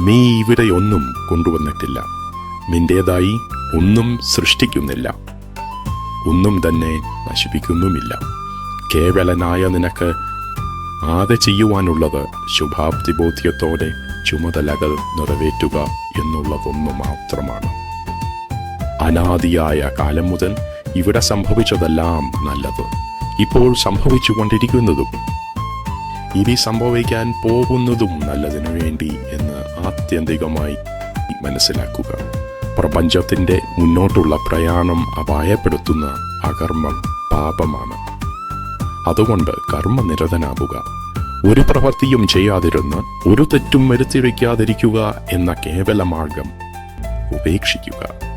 നീ ഇവിടെ ഒന്നും കൊണ്ടുവന്നിട്ടില്ല. നിന്റേതായി ഒന്നും സൃഷ്ടിക്കുന്നില്ല. ഒന്നും തന്നെ നശിപ്പിക്കുന്നുമില്ല. കേവലനായ നിനക്ക് ആകെ ചെയ്യുവാനുള്ളത് ശുഭാപ്തി ബോധ്യത്തോടെ ചുമതലകൾ നിറവേറ്റുക എന്നുള്ളതൊന്നു മാത്രമാണ്. അനാദിയായ കാലം മുതൽ ഇവിടെ സംഭവിച്ചതെല്ലാം നല്ലത്. ഇപ്പോൾ സംഭവിച്ചുകൊണ്ടിരിക്കുന്നതും ഇനി സംഭവിക്കാൻ പോകുന്നതും നല്ലതിനു വേണ്ടി എന്ന് ആത്യന്തികമായി മനസ്സിലാക്കുക. പ്രപഞ്ചത്തിന്റെ മുന്നോട്ടുള്ള പ്രയാണം അപായപ്പെടുത്തുന്ന അകർമ്മം പാപമാണ്. അതുകൊണ്ട് കർമ്മനിരതനാവുക. ഒരു പ്രവൃത്തിയും ചെയ്യാതിരുന്ന് ഒരു തെറ്റും വരുത്തി വയ്ക്കാതിരിക്കുക എന്ന കേവല മാർഗം ഉപേക്ഷിക്കുക.